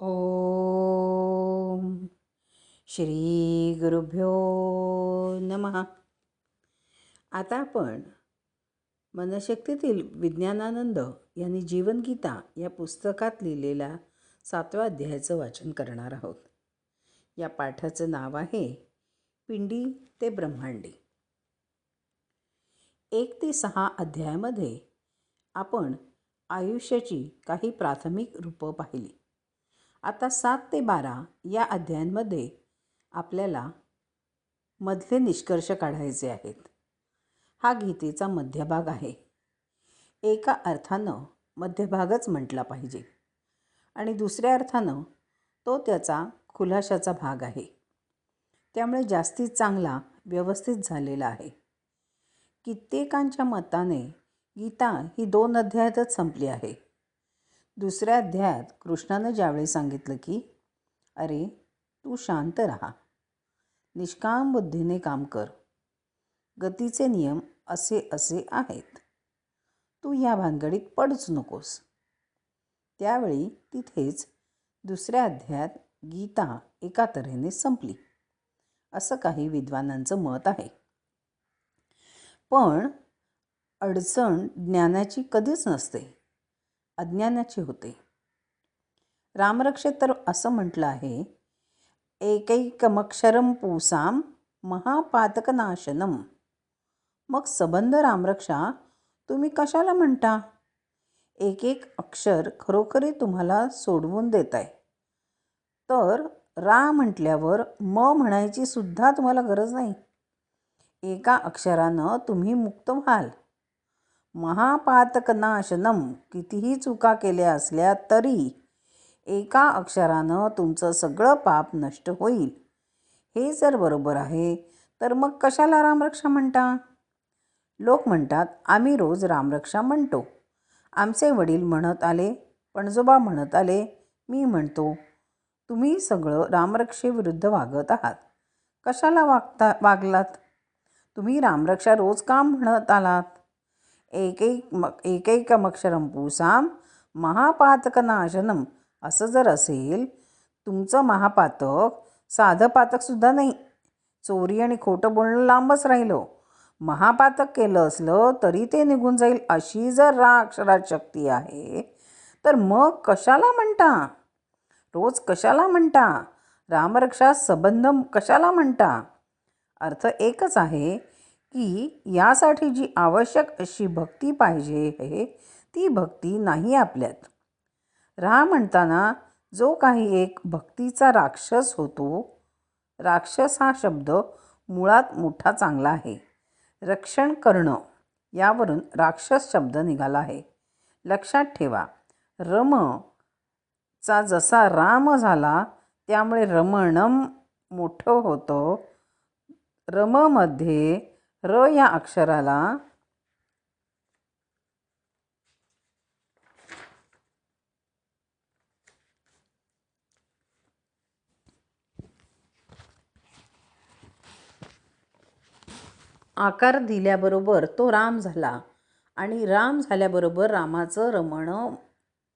ॐ श्रीगुरुभ्यो नमः. आता आपण मनशक्तीतील विज्ञानानंद यांनी जीवनगीता या पुस्तकात लिहिलेल्या सातव्या अध्यायाचं वाचन करणार आहोत. या पाठाचं नाव आहे पिंडी ते ब्रह्मांडी. एक ते सहा अध्यायामध्ये आपण आयुष्याची काही प्राथमिक रूपं पाहिली. आता सात ते बारा या अध्यायांमध्ये आपल्याला मधले निष्कर्ष काढायचे आहेत. हा गीतेचा मध्यभाग आहे. एका अर्थानं मध्यभागच म्हटला पाहिजे आणि दुसऱ्या अर्थानं तो त्याचा खुलाशाचा भाग आहे. त्यामुळे जास्तीत चांगला व्यवस्थित झालेला आहे. कित्येकांच्या मताने गीता ही दोन अध्यायातच संपली आहे. दुसऱ्या अध्यायात कृष्णानं ज्यावेळी सांगितलं की अरे तू शांत राहा. निष्काम बुद्धीने काम कर. गतीचे नियम असे असे आहेत. तू या भानगडीत पडच नकोस. त्यावेळी तिथेच दुसऱ्या अध्यायात गीता एका तऱ्हेने संपली. असं काही विद्वानांचं मत आहे. पण अडचण ज्ञानाची कधीच नसते. अज्ञानाचे होते. रामरक्षेत तर असं म्हटलं आहे एकैकमक्षरम पूसाम महापातकनाशनम मग सबंध रामरक्षा तुम्ही कशाला म्हणता? एक एक अक्षर खरोखरी तुम्हाला सोडवून देत आहे तर रा म्हटल्यावर म म्हणायची सुद्धा तुम्हाला गरज नाही. एका अक्षरानं तुम्ही मुक्त व्हाल. महापातकनाशनम कितीही चुका केल्या असल्या तरी एका अक्षरानं तुमचं सगळं पाप नष्ट होईल. हे जर बरोबर आहे तर मग कशाला रामरक्षा म्हणता? लोक म्हणतात आम्ही रोज रामरक्षा म्हणतो. आमचे वडील म्हणत आले पणजोबा म्हणत आले मी म्हणतो तुम्ही सगळं रामरक्षेविरुद्ध वागत आहात. कशाला वागता वागलात? तुम्ही रामरक्षा रोज का म्हणत आलात? एक एक म पूसाम महापातकनाशनम. असं जर असेल तुमचं महापातक साधं पातकसुद्धा नाही. चोरी आणि खोटं बोलणं लांबच राहिलं. महापातक केलं असलं तरी ते निघून जाईल अशी जर रा अक्षरात शक्ती आहे तर मग कशाला म्हणता? रोज कशाला म्हणता? रामरक्षा संबंध कशाला म्हणता? अर्थ एकच आहे की यासाठी जी आवश्यक अशी भक्ती पाहिजे आहे ती भक्ती नाही आपल्यात. राहा म्हणताना जो काही एक भक्तीचा राक्षस होतो राक्षस हा शब्द मुळात मोठा चांगला आहे. रक्षण करणं यावरून राक्षस शब्द निघाला आहे. लक्षात ठेवा रम चा जसा राम झाला त्यामुळे रमणम मोठं होतं. रममध्ये र या अक्षराला आकार दिल्याबरोबर तो राम झाला आणि राम झाल्याबरोबर रामाचं रमण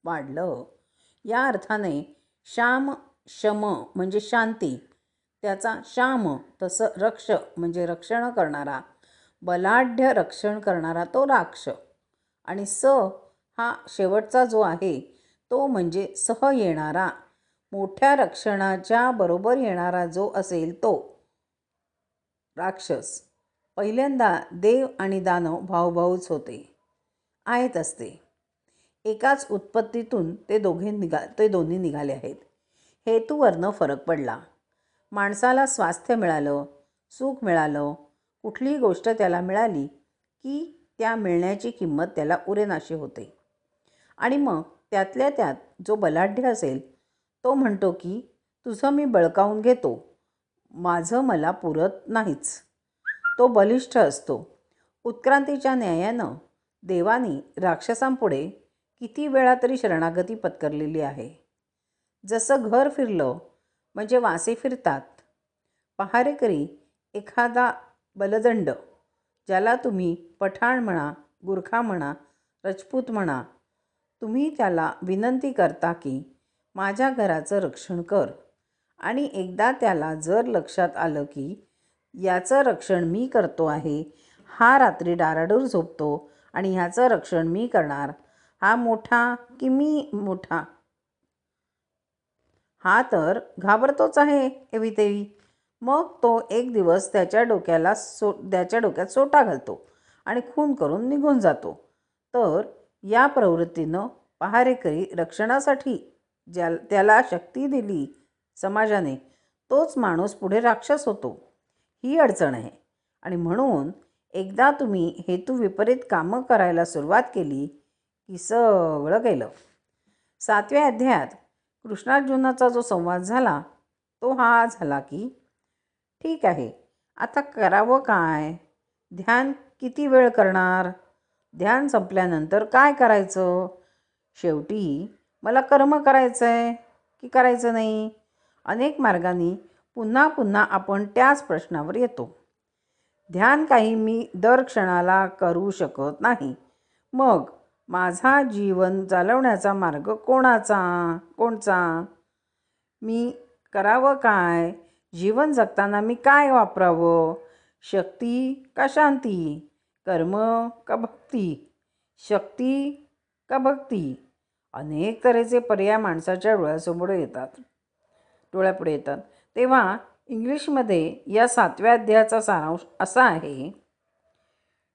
वाढलं. या अर्थाने श्याम शम म्हणजे शांती त्याचा श्याम तसं रक्ष म्हणजे रक्षण करणारा बलाढ्य रक्षण करणारा तो राक्ष. आणि स हा शेवटचा जो आहे तो म्हणजे सह येणारा मोठ्या रक्षणाच्या बरोबर येणारा जो असेल तो राक्षस. पहिल्यांदा देव आणि दानव भाऊभाऊच होते. आहेत असते. एकाच उत्पत्तीतून ते दोघे निघा ते दोन्ही निघाले आहेत. हेतूवरनं फरक पडला. माणसाला स्वास्थ्य मिळालं सुख मिळालं कुठलीही गोष्ट त्याला मिळाली की त्या मिळण्याची किंमत त्याला उरेनाशी होते. आणि मग त्यातल्या त्यात जो बलाढ्य असेल तो म्हणतो की तुझं मी बळकावून घेतो. माझं मला पुरत नाहीच. तो बलिष्ठ असतो. उत्क्रांतीच्या न्यायानं देवानी राक्षसांपुढे किती वेळा तरी शरणागती पत्करलेली आहे. जसं घर फिरलं म्हणजे वासे फिरतात. पहारेकरी एखादा बलदंड ज्याला तुम्ही पठाण म्हणा गुरखा म्हणा रजपूत म्हणा तुम्ही त्याला विनंती करता की माझ्या घराचं रक्षण कर. आणि एकदा त्याला जर लक्षात आलं की याचं रक्षण मी करतो आहे हा रात्री डाराडूर झोपतो आणि ह्याचं रक्षण मी करणार हा मोठा की मी मोठा हा तर घाबरतोच आहे एवी तेवी मग तो एक दिवस त्याच्या डोक्याला सो त्याच्या डोक्यात सोटा घालतो आणि खून करून निघून जातो. तर या प्रवृत्तीनं पहारेकरी रक्षणासाठी ज्या त्याला शक्ती दिली समाजाने तोच माणूस पुढे राक्षस होतो. ही अडचण आहे. आणि म्हणून एकदा तुम्ही हेतू विपरीत कामं करायला सुरुवात केली की सगळं गेलं. सातव्या अध्यायात कृष्णार्जुनाचा जो संवाद झाला तो हा झाला की ठीक आहे आता करावं काय? ध्यान किती वेळ करणार? ध्यान संपल्यानंतर काय करायचं? शेवटी मला कर्म करायचं आहे की करायचं नाही? अनेक मार्गांनी पुन्हा पुन्हा आपण त्याच प्रश्नावर येतो. ध्यान काही मी दर क्षणाला करू शकत नाही. मग माझा जीवन चालवण्याचा मार्ग कोणाचा? कोणचा? मी करावं काय? जीवन जगताना मी काय वापरावं? शक्ती का शांती कर्म का भक्ती शक्ती का भक्ती अनेक तऱ्हेचे पर्याय माणसाच्या डोळ्यासमोर येतात. डोळ्यापुढे येतात. तेव्हा इंग्लिशमध्ये या सातव्या अध्यायाचा सारांश असा आहे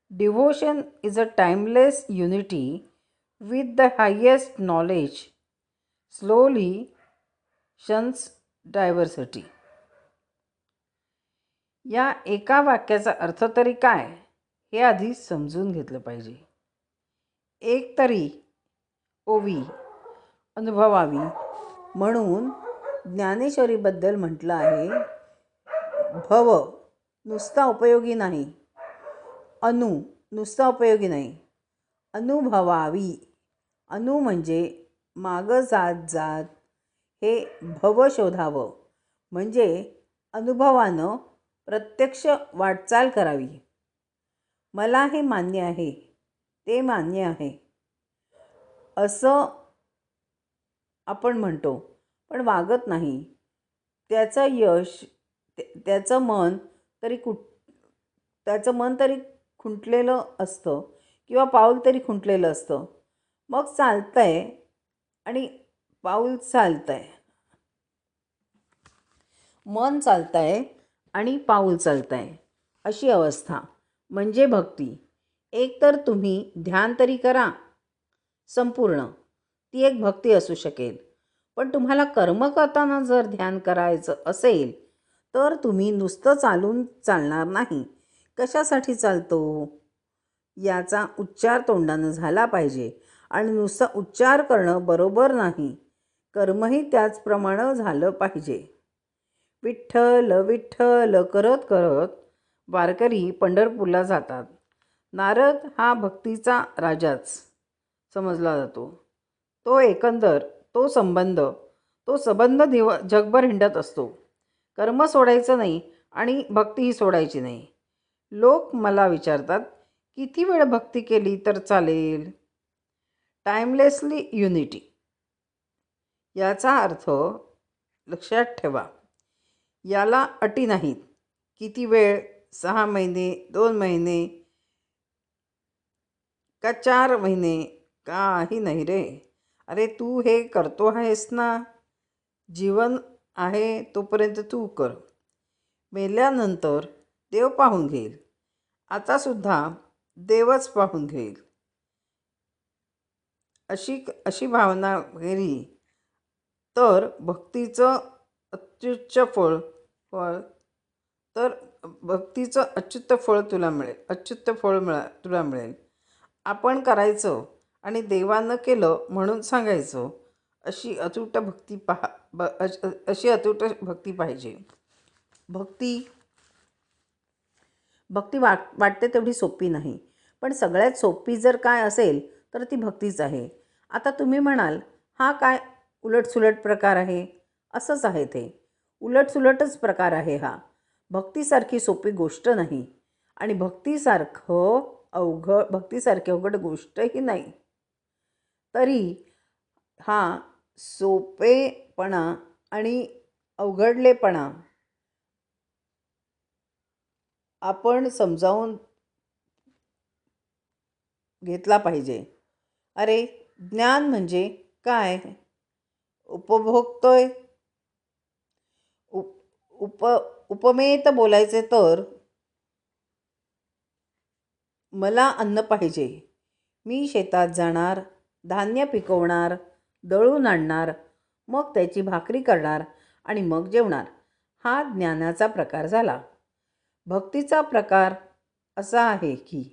devotion is a timeless unity with the highest knowledge slowly shuns diversity या एका वाक्याचा अर्थ तरी काय? हे आधी समजून घेतलं पाहिजे. एक तरी ओवी अनुभवावी. म्हणून ज्ञानेश्वरीबद्दल म्हटलं आहे भव नुसता उपयोगी नाही. अनु नुसता उपयोगी नाही. अनुभवावी. अनु म्हणजे मागं जात जात हे भव शोधावं. म्हणजे अनुभवानं प्रत्यक्ष वाटचाल करावी. मला हे मान्य आहे. ते मान्य आहे. असं आपण म्हणतो. पण वागत नाही. त्याचं यश त्याचं मन तरी कुठ त्याचं मन तरी खुंटलेलं असतं किंवा पाऊल तरी खुंटलेलं असतं. मग चालतं आहे आणि पाऊल चालतं आहे मन चालतं आहे आणि पाऊल चालतं आहे अशी अवस्था. म्हणजे भक्ती. एक तर तुम्ही ध्यान तरी करा. संपूर्ण. ती एक भक्ती असू शकेल. पण तुम्हाला कर्म करताना जर ध्यान करायचं असेल तर तुम्ही नुसतं चालून चालणार नाही. कशासाठी चालतो? याचा उच्चार तोंडानं झाला पाहिजे आणि नुसता उच्चार करणं बरोबर नाही. कर्मही त्याचप्रमाणे झालं पाहिजे. विठ्ठल विठ्ठल करत करत वारकरी पंढरपूरला जातात. नारद हा भक्तीचा राजाच समजला जातो. तो एकंदर तो संबंध तो संबंध दिव जगभर हिंडत असतो. कर्म सोडायचं नाही आणि भक्तीही सोडायची नाही. लोक मला विचारतात किती वेळ भक्ती केली तर चालेल? टाईमलेसली युनिटी याचा अर्थ लक्षात ठेवा याला अटी नाहीत. किती वेळ? सहा महिने दोन महिने का चार महिने? काही नाही रे. अरे तू हे करतो आहेस ना? जीवन आहे तोपर्यंत तू कर. मेल्यानंतर देव पाहून घेईल. आतासुद्धा देवच पाहून घेईल. अशी अशी भावना केली तर भक्तीचं अत्युच्च फळ फळ तर भक्तीचं अच्युत फळ तुला मिळेल अच्युत फळ मिळा तुला मिळेल. आपण करायचं आणि देवानं केलं म्हणून सांगायचं अशी अतूट भक्ती पहा ब अशी अतूट भक्ती पाहिजे. भक्ती भक्ती वाट वाटते तेवढी सोपी नाही. पण सगळ्यात सोपी जर काय असेल तर ती भक्तीच आहे. आता तुम्ही म्हणाल हा काय उलटसुलट प्रकार आहे? असंच आहे ते. उलटसुलटच प्रकार आहे हा. भक्तीसारखी सोपी गोष्ट नाही. आणि भक्तीसारखं अवघड भक्तीसारखी अवघड गोष्टही नाही. तरी हा सोपेपणा आणि अवघडलेपणा आपण समजावून घेतला पाहिजे. अरे ज्ञान म्हणजे काय? उपभोगतोय? उप उप उपमेत बोलायचे तर? मला अन्न पाहिजे. मी शेतात जाणार धान्य पिकवणार दळून आणणार मग त्याची भाकरी करणार आणि मग जेवणार. हा ज्ञानाचा प्रकार झाला. भक्तीचा प्रकार असा आहे की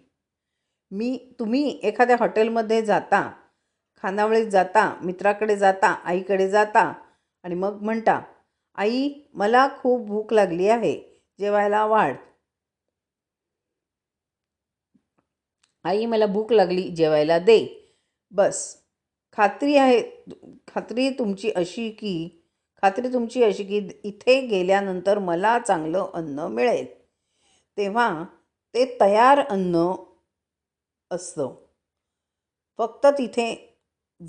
मी तुम्ही एखाद्या हॉटेलमध्ये जाता खानावळीत जाता मित्राकडे जाता आईकडे जाता आणि मग म्हणता आई मला खूप भूक लागली आहे जेवायला वाढ. आई मला भूक लागली जेवायला दे. बस. खात्री आहे खात्री तुमची अशी की खात्री तुमची अशी की इथे गेल्यानंतर मला चांगलं अन्न मिळेल. तेव्हा ते तयार अन्न असतं. फक्त तिथे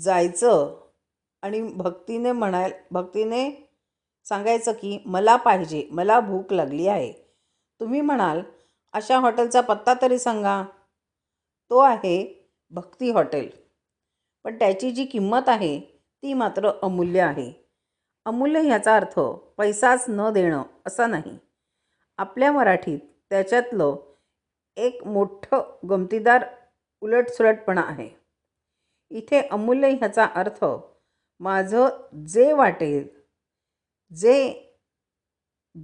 जायचं आणि भक्तीने म्हणाय भक्तीने सांगायचं की मला पाहिजे मला भूक लागली आहे. तुम्ही म्हणाल अशा हॉटेलचा पत्ता तरी सांगा. तो आहे भक्ती हॉटेल. पण त्याची जी किंमत आहे ती मात्र अमूल्य आहे. अमूल्य ह्याचा अर्थ पैसाच न देणं असा नाही. आपल्या मराठीत त्याच्यातलं एक मोठं गमतीदार उलटसुलटपणा आहे. इथे अमूल्य ह्याचा अर्थ माझं जे वाटेल जे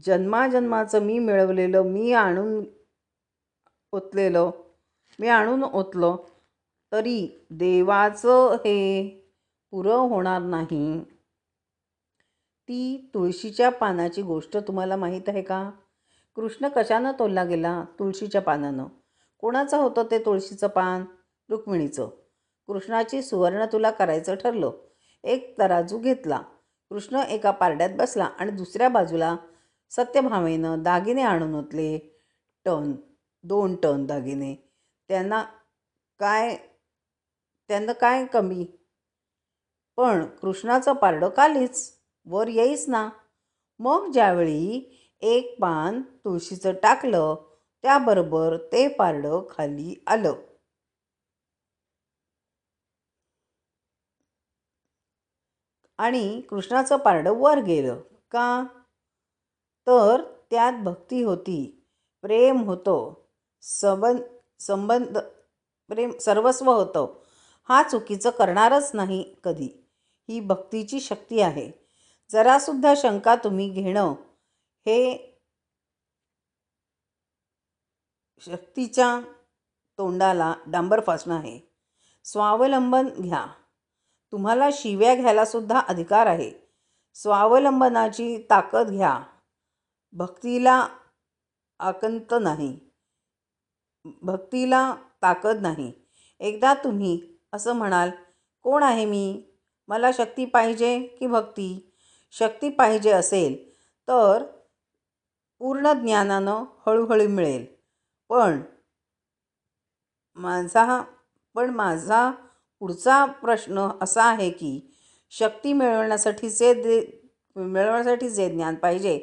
जन्माजन्माचं मी मिळवलेलं मी आणून ओतलेलं मी आणून ओतलं तरी देवाचं हे पुरं होणार नाही. ती तुळशीच्या पानाची गोष्ट तुम्हाला माहीत आहे का? कृष्ण कशानं तोलला गेला? तुळशीच्या पानानं. कोणाचं होतं ते तुळशीचं पान? रुक्मिणीचं. कृष्णाची सुवर्ण तुला करायचं ठरलं. एक तराजू घेतला. कृष्ण एका पारड्यात बसला आणि दुसऱ्या बाजूला सत्यभामेनं दागिने आणून ओतले. टन. दोन टन दागिने. त्यांना काय? त्यांना काय कमी? पण कृष्णाचं पारडं कालीच वर येईस ना. मग ज्यावेळी एक पान तुळशीचं टाकलं त्याबरोबर ते पारडं खाली आलं. आणि कृष्णाचं पारडं वर गेलं. का? तर त्यात भक्ती होती. प्रेम होतं. सबंध संबंध प्रेम सर्वस्व होतं. हा चुकीचं करणारच नाही कधी. ही भक्तीची शक्ती आहे. जरासुद्धा शंका तुम्ही घेणं हे शक्तीच्या तोंडाला डांबर फासणं आहे. स्वावलंबन घ्या. तुम्हाला शिव्या घ्यायलासुद्धा अधिकार आहे. स्वावलंबनाची ताकद घ्या. भक्तीला आकंत नाही. भक्तीला ताकद नाही. एकदा तुम्ही असं म्हणाल कोण आहे मी? मला शक्ती पाहिजे की भक्ती? शक्ती पाहिजे असेल तर पूर्ण ज्ञानानं हळूहळू मिळेल. पण माझा पण माझा पुढचा प्रश्न असा आहे की शक्ती मिळवण्यासाठीचे जे मिळवण्यासाठी जे ज्ञान पाहिजे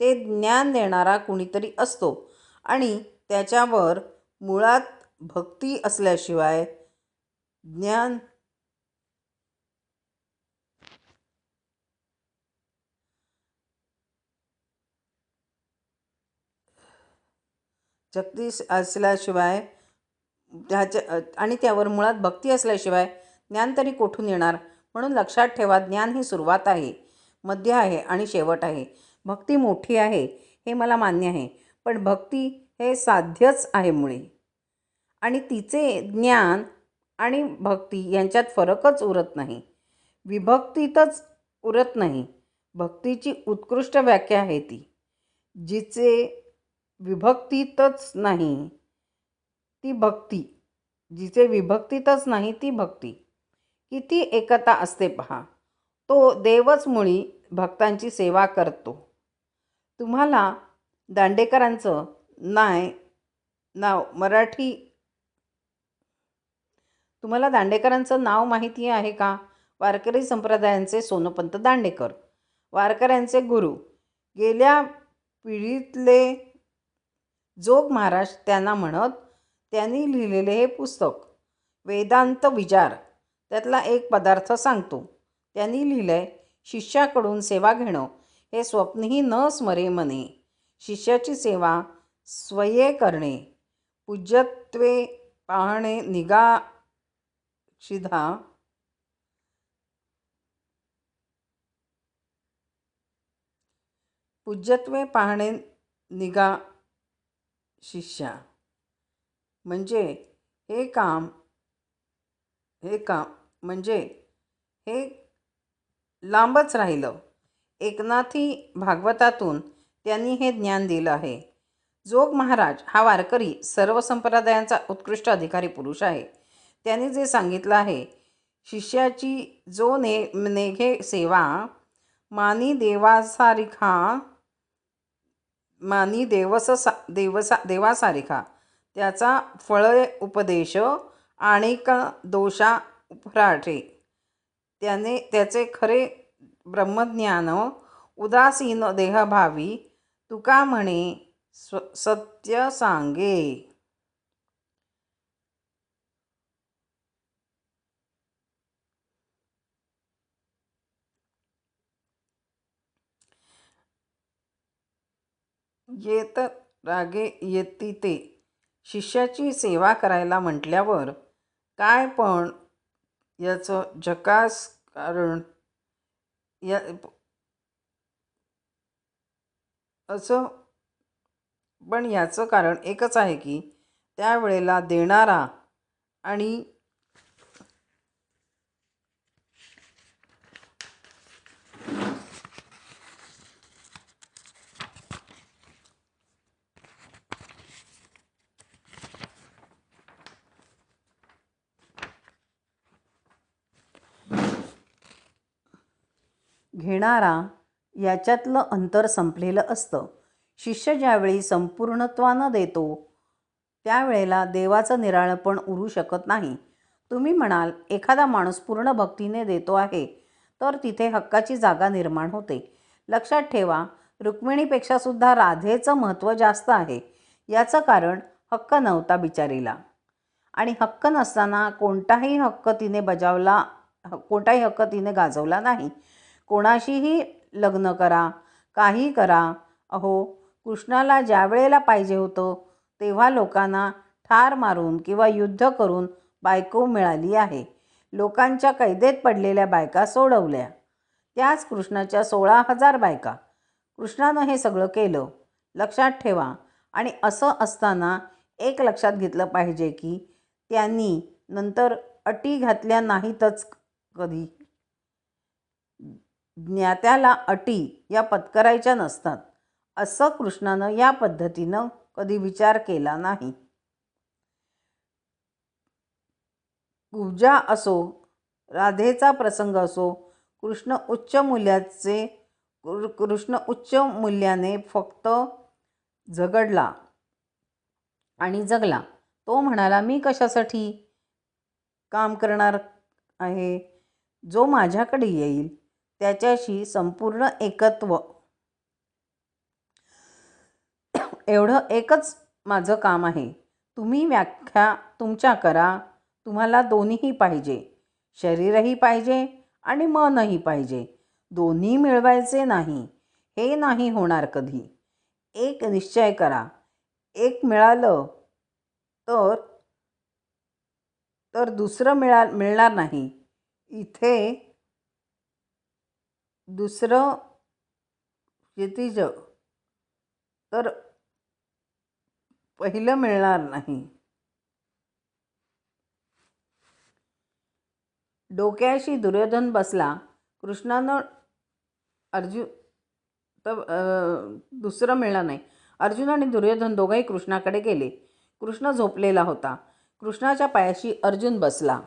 ते ज्ञान देणारा कुणीतरी असतो. आणि त्याच्यावर मुळात भक्ती असल्याशिवाय ज्ञान शक्ती असल्याशिवाय त्याच्या आणि त्यावर मुळात भक्ती असल्याशिवाय ज्ञान तरी कोठून येणार? म्हणून लक्षात ठेवा ज्ञान ही सुरुवात आहे मध्य आहे आणि शेवट आहे. भक्ती मोठी आहे हे मला मान्य आहे. पण भक्ती हे साध्यच आहे मुळे. आणि तिचे ज्ञान आणि भक्ती यांच्यात फरकच उरत नाही. विभक्तीतच उरत नाही. भक्तीची उत्कृष्ट व्याख्या आहे ती. जिचे विभक्तीतच नाही. ती भक्ती जिचे विभक्तीतच नाही ती भक्ती. किती एकता असते पहा. तो देवच मुळी भक्तांची सेवा करतो. तुम्हाला दांडेकरांचं नाय नाव मराठी तुम्हाला दांडेकरांचं नाव माहिती आहे का? वारकरी संप्रदायांचे सोनपंत दांडेकर वारकऱ्यांचे गुरु. गेल्या पिढीतले जोग महाराज त्यांना म्हणत त्यांनी लिहिलेले हे पुस्तक वेदांत विचार त्यातला एक पदार्थ सांगतो. त्यांनी लिहिलंय शिष्याकडून सेवा घेणं हे स्वप्नही न स्मरे मने. शिष्याची सेवा स्वये करणे पूज्यत्वे पाहणे निगा शिधा पूज्यत्वे पाहणे निगा शिष्या. म्हणजे हे काम हे काम म्हणजे हे लांबच राहिलं. एकनाथी भागवतातून त्यांनी हे ज्ञान दिलं आहे. जोग महाराज हा वारकरी सर्व संप्रदायांचा उत्कृष्ट अधिकारी पुरुष आहे. त्यांनी जे सांगितलं आहे शिष्याची जो ने नेघे सेवा मानी देवासारिखा मानी देवस सा देवसा देवासारिखा. त्याचा फळ उपदेश आणिक दोषा उपराठे त्याने त्याचे खरे ब्रह्मज्ञान उदासीन देहभावी तुका म्हणे स्व सत्य सांगे. येत रागे येती ते. शिष्याची सेवा करायला म्हटल्यावर काय पण याचं झकास कारण या असं पण याचं कारण एकच आहे की त्यावेळेला देणारा आणि घेणारा याच्यातलं अंतर संपलेलं असतं. शिष्य ज्यावेळी संपूर्णत्वानं देतो त्यावेळेला देवाचं निराळपण उरू शकत नाही. तुम्ही म्हणाल एखादा माणूस पूर्ण भक्तीने देतो आहे तर तिथे हक्काची जागा निर्माण होते. लक्षात ठेवा रुक्मिणीपेक्षा सुद्धा राधेचं महत्त्व जास्त आहे. याचं कारण हक्क नव्हता बिचारीला. आणि हक्क नसताना कोणताही हक्क तिने बजावला कोणताही हक्क तिने गाजवला नाही. कोणाशीही लग्न करा काही करा. अहो कृष्णाला ज्या वेळेला पाहिजे होतं तेव्हा लोकांना ठार मारून किंवा युद्ध करून बायको मिळाली आहे. लोकांच्या कैदेत पडलेल्या बायका सोडवल्या. त्याच कृष्णाच्या सोळा हजार बायका. कृष्णानं हे सगळं केलं. लक्षात ठेवा. आणि असं असताना एक लक्षात घेतलं पाहिजे की त्यांनी नंतर अटी घातल्या नाहीतच कधी. ज्ञात्याला अटी या पत्करायच्या नसतात असं कृष्णानं या पद्धतीनं कधी विचार केला नाही. पूजा असो राधेचा प्रसंग असो कृष्ण उच्च मूल्याचे कृष्ण उच्च मूल्याने फक्त झगडला आणि जगला. तो म्हणाला मी कशासाठी काम करणार आहे? जो माझ्याकडे येईल त्याच्याशी संपूर्ण एकत्व. एवढं एकच माझं काम आहे. तुम्ही व्याख्या तुमच्या करा. तुम्हाला दोन्हीही पाहिजे. शरीरही पाहिजे आणि मनही पाहिजे. दोन्ही मिळवायचे नाही. हे नाही होणार कधी. एक निश्चय करा. एक मिळालं तर तर दुसरं मिळा मिळणार नाही. इथे दुसरं क्षितिज तर पहिलं मिळणार नाही. डोक्याशी दुर्योधन बसला. कृष्णानं अर्जुन तर दुसरं मिळणार नाही. अर्जुन आणि दुर्योधन दोघंही कृष्णाकडे गेले. कृष्ण झोपलेला होता. कृष्णाच्या पायाशी अर्जुन बसला.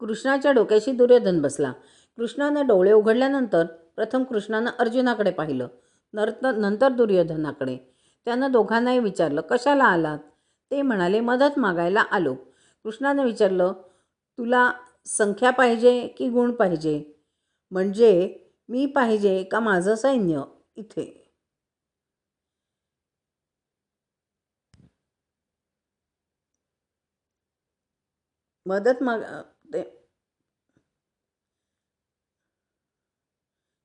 कृष्णाच्या डोक्याशी दुर्योधन बसला. कृष्णानं डोळे उघडल्यानंतर प्रथम कृष्णानं अर्जुनाकडे पाहिलं. नंतर नंतर दुर्योधनाकडे. त्यानं दोघांनाही विचारलं कशाला आलात? ते म्हणाले मदत मागायला आलो. कृष्णानं विचारलं तुला संख्या पाहिजे की गुण पाहिजे? म्हणजे मी पाहिजे का माझं सैन्य इथे? मदत माग ते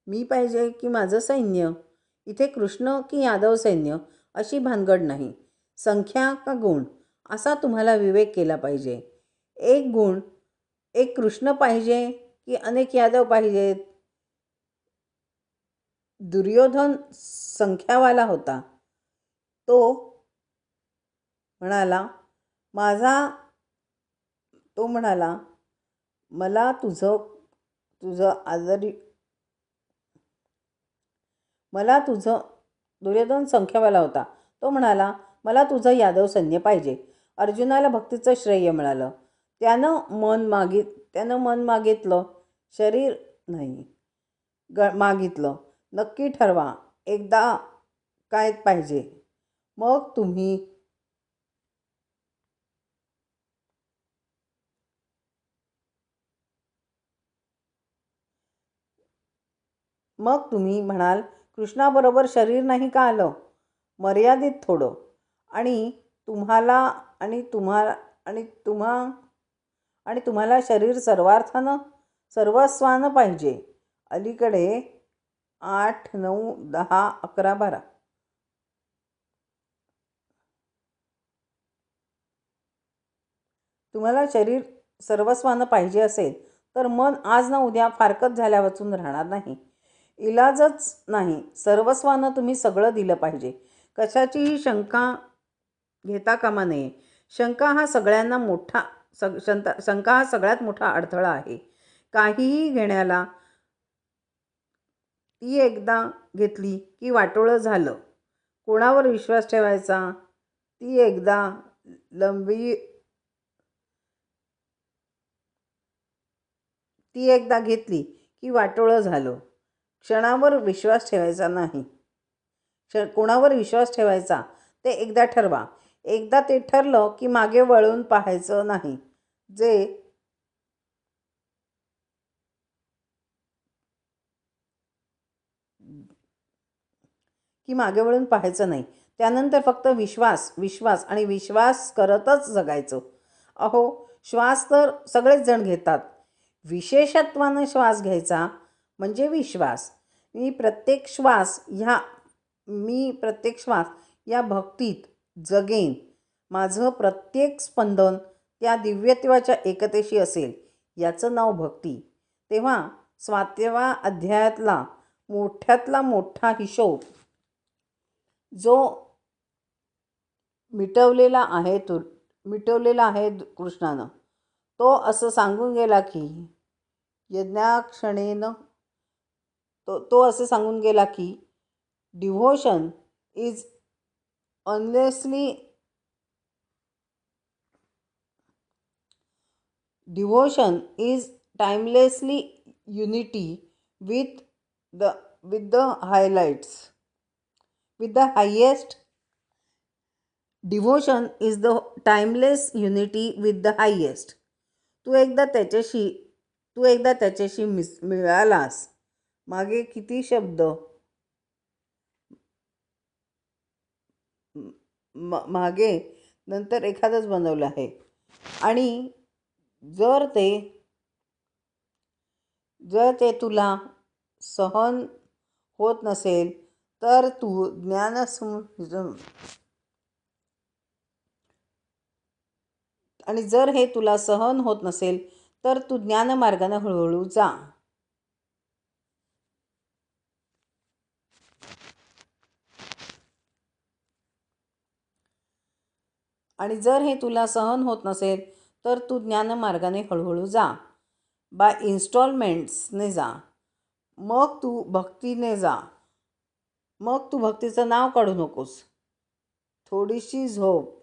मी पाहिजे की माझं सैन्य इथे कृष्ण की यादव सैन्य अशी भानगड नाही. संख्या का गुण? असा तुम्हाला विवेक केला पाहिजे. एक गुण एक कृष्ण पाहिजे की अनेक यादव पाहिजेत? दुर्योधन संख्यावाला होता. तो म्हणाला माझा तो म्हणाला मला तुझं तुझं आजारी मला तुझं दुर्योधन संख्यावाला होता. तो म्हणाला मला तुझं यादव सैन्य पाहिजे. अर्जुनाला भक्तीचं श्रेय मिळालं. त्यानं मन मागित त्यानं मन मागितलं. शरीर नाही ग मागितलं. नक्की ठरवा एकदा काय पाहिजे. मग तुम्ही मग तुम्ही म्हणाल कृष्णाबरोबर शरीर नाही का आलं? मर्यादित थोडं. आणि तुम्हाला आणि तुम्हाला आणि तुम्हा आणि तुम्हाला शरीर सर्वार्थानं सर्वस्वानं पाहिजे. अलीकडे आठ नऊ दहा अकरा बारा. तुम्हाला शरीर सर्वस्वानं पाहिजे असेल तर मन आज ना उद्या फारकत झाल्या वाचून राहणार नाही. इलाजच नाही. सर्वस्वानं तुम्ही सगळं दिलं पाहिजे. कशाचीही शंका घेता कामा नये. शंका हा सगळ्यांना मोठा सग शंता शंका हा सगळ्यात मोठा अडथळा आहे. काहीही घेण्याला ती एकदा घेतली की वाटोळं झालं. कोणावर विश्वास ठेवायचा? ती एकदा लंबी ती एकदा घेतली की वाटोळं झालं. क्षणावर विश्वास ठेवायचा नाही. क्ष कोणावर विश्वास ठेवायचा? ते एकदा ठरवा. एकदा ते ठरलं की मागे वळून पाहायचं नाही. जे की मागे वळून पाहायचं नाही. त्यानंतर फक्त विश्वास विश्वास आणि विश्वास करतच जगायचं. अहो श्वास तर सगळेच जण घेतात. विशेषत्वानं श्वास घ्यायचा म्हणजे विश्वास. मी प्रत्येक श्वास ह्या मी प्रत्येक श्वास या भक्तीत जगेन. माझं प्रत्येक स्पंदन त्या दिव्यत्वाच्या एकतेशी असेल याचं नाव भक्ती. तेव्हा स्वातेवा अध्यायातला मोठ्यातला मोठा हिशोब जो मिटवलेला आहे तु मिटवलेला आहे कृष्णानं तो असं सांगून गेला की यज्ञाक्षणेनं तो तो असं सांगून गेला की devotion is unlessly devotion is timelessly unity with the with the highlights with the highest devotion is the timeless unity with the highest तू एकदा त्याच्याशी तू एकदा त्याच्याशी मिस मिळालास. मागे किती शब्द? म मागे नंतर एखादंच बनवलं आहे. आणि जर ते जर ते तुला सहन होत नसेल तर तू ज्ञानसम आणि जर हे तुला सहन होत नसेल तर तू ज्ञानमार्गानं हळूहळू जा. आणि जर हे तुला सहन होत नसेल तर तू ज्ञानमार्गाने हळूहळू जा. बाय इन्स्टॉलमेंट्सने जा. मग तू भक्तीने जा. मग तू भक्तीचं नाव काढू नकोस. थोडीशी झोप.